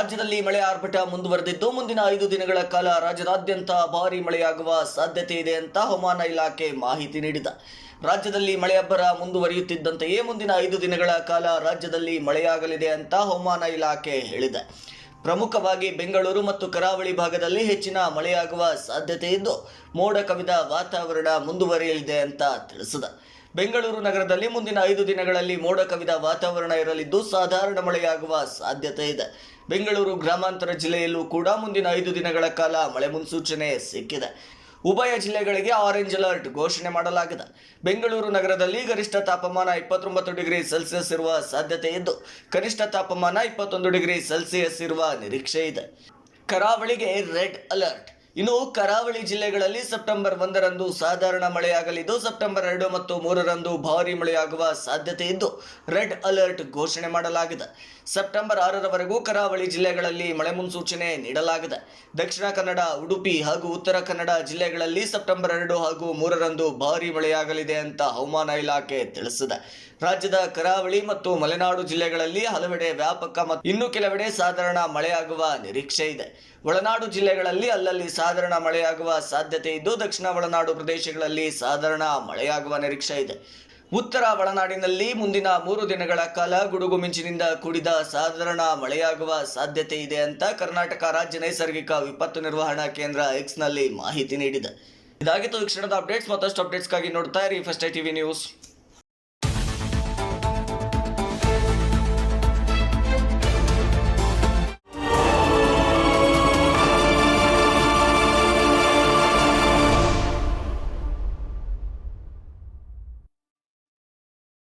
ರಾಜ್ಯದಲ್ಲಿ ಮಳೆ ಆರ್ಭಟ ಮುಂದುವರೆದಿದ್ದು, ಮುಂದಿನ ಐದು ದಿನಗಳ ಕಾಲ ರಾಜ್ಯದಾದ್ಯಂತ ಭಾರಿ ಮಳೆಯಾಗುವ ಸಾಧ್ಯತೆ ಇದೆ ಅಂತ ಹವಾಮಾನ ಇಲಾಖೆ ಮಾಹಿತಿ ನೀಡಿದೆ. ರಾಜ್ಯದಲ್ಲಿ ಮಳೆ ಅಬ್ಬರ ಮುಂದುವರಿಯುತ್ತಿದ್ದಂತೆಯೇ ಮುಂದಿನ ಐದು ದಿನಗಳ ಕಾಲ ರಾಜ್ಯದಲ್ಲಿ ಮಳೆಯಾಗಲಿದೆ ಅಂತ ಹವಾಮಾನ ಇಲಾಖೆ ಹೇಳಿದೆ. ಪ್ರಮುಖವಾಗಿ ಬೆಂಗಳೂರು ಮತ್ತು ಕರಾವಳಿ ಭಾಗದಲ್ಲಿ ಹೆಚ್ಚಿನ ಮಳೆಯಾಗುವ ಸಾಧ್ಯತೆ ಇದ್ದು, ಮೋಡ ಕವಿದ ವಾತಾವರಣ ಮುಂದುವರಿಯಲಿದೆ ಅಂತ ತಿಳಿಸಿದೆ. ಬೆಂಗಳೂರು ನಗರದಲ್ಲಿ ಮುಂದಿನ ಐದು ದಿನಗಳಲ್ಲಿ ಮೋಡ ಕವಿದ ವಾತಾವರಣ ಇರಲಿದ್ದು, ಸಾಧಾರಣ ಮಳೆಯಾಗುವ ಸಾಧ್ಯತೆ ಇದೆ. ಬೆಂಗಳೂರು ಗ್ರಾಮಾಂತರ ಜಿಲ್ಲೆಯಲ್ಲೂ ಕೂಡ ಮುಂದಿನ ಐದು ದಿನಗಳ ಕಾಲ ಮಳೆ ಮುನ್ಸೂಚನೆ ಸಿಕ್ಕಿದೆ. ಉಭಯ ಜಿಲ್ಲೆಗಳಿಗೆ ಆರೆಂಜ್ ಅಲರ್ಟ್ ಘೋಷಣೆ ಮಾಡಲಾಗಿದೆ. ಬೆಂಗಳೂರು ನಗರದಲ್ಲಿ ಗರಿಷ್ಠ ತಾಪಮಾನ ಇಪ್ಪತ್ತೊಂಬತ್ತು ಡಿಗ್ರಿ ಸೆಲ್ಸಿಯಸ್ ಇರುವ ಸಾಧ್ಯತೆ ಇದ್ದು, ಕನಿಷ್ಠ ತಾಪಮಾನ ಇಪ್ಪತ್ತೊಂದು ಡಿಗ್ರಿ ಸೆಲ್ಸಿಯಸ್ ಇರುವ ನಿರೀಕ್ಷೆ ಇದೆ. ಕರಾವಳಿಗೆ ರೆಡ್ ಅಲರ್ಟ್ ಇನ್ನು ಕರಾವಳಿ ಜಿಲ್ಲೆಗಳಲ್ಲಿ ಸೆಪ್ಟೆಂಬರ್ ಒಂದರಂದು ಸಾಧಾರಣ ಮಳೆಯಾಗಲಿದ್ದು, ಸೆಪ್ಟೆಂಬರ್ ಎರಡು ಮತ್ತು ಮೂರರಂದು ಭಾರಿ ಮಳೆಯಾಗುವ ಸಾಧ್ಯತೆ ಇದ್ದು, ರೆಡ್ ಅಲರ್ಟ್ ಘೋಷಣೆ ಮಾಡಲಾಗಿದೆ. ಸೆಪ್ಟೆಂಬರ್ ಆರರವರೆಗೂ ಕರಾವಳಿ ಜಿಲ್ಲೆಗಳಲ್ಲಿ ಮಳೆ ಮುನ್ಸೂಚನೆ ನೀಡಲಾಗಿದೆ. ದಕ್ಷಿಣ ಕನ್ನಡ, ಉಡುಪಿ ಹಾಗೂ ಉತ್ತರ ಕನ್ನಡ ಜಿಲ್ಲೆಗಳಲ್ಲಿ ಸೆಪ್ಟೆಂಬರ್ ಎರಡು ಹಾಗೂ ಮೂರರಂದು ಭಾರಿ ಮಳೆಯಾಗಲಿದೆ ಅಂತ ಹವಾಮಾನ ಇಲಾಖೆ ತಿಳಿಸಿದೆ. ರಾಜ್ಯದ ಕರಾವಳಿ ಮತ್ತು ಮಲೆನಾಡು ಜಿಲ್ಲೆಗಳಲ್ಲಿ ಹಲವೆಡೆ ವ್ಯಾಪಕ ಮತ್ತು ಇನ್ನು ಕೆಲವೆಡೆ ಸಾಧಾರಣ ಮಳೆಯಾಗುವ ನಿರೀಕ್ಷೆ ಇದೆ. ಒಳನಾಡು ಜಿಲ್ಲೆಗಳಲ್ಲಿ ಅಲ್ಲಲ್ಲಿ ಸಾಧಾರಣ ಮಳೆಯಾಗುವ ಸಾಧ್ಯತೆ ಇದ್ದು ದಕ್ಷಿಣ ಒಳನಾಡು ಪ್ರದೇಶಗಳಲ್ಲಿ ಸಾಧಾರಣ ಮಳೆಯಾಗುವ ನಿರೀಕ್ಷೆ ಇದೆ. ಉತ್ತರ ಒಳನಾಡಿನಲ್ಲಿ ಮುಂದಿನ ಮೂರು ದಿನಗಳ ಕಾಲ ಗುಡುಗು ಮಿಂಚಿನಿಂದ ಕೂಡಿದ ಸಾಧಾರಣ ಮಳೆಯಾಗುವ ಸಾಧ್ಯತೆ ಇದೆ ಅಂತ ಕರ್ನಾಟಕ ರಾಜ್ಯ ನೈಸರ್ಗಿಕ ವಿಪತ್ತು ನಿರ್ವಹಣಾ ಕೇಂದ್ರ ಎಕ್ಸ್ನಲ್ಲಿ ಮಾಹಿತಿ ನೀಡಿದೆ. ಇದಾಗಿತ್ತು ಈ ಕ್ಷಣದ ಅಪ್ಡೇಟ್ಸ್, ಮತ್ತಷ್ಟು ಅಪ್ಡೇಟ್ಸ್ಗಾಗಿ ನೋಡ್ತಾ ಇರಿ ಫಸ್ಟ್ ಟಿವಿ ನ್ಯೂಸ್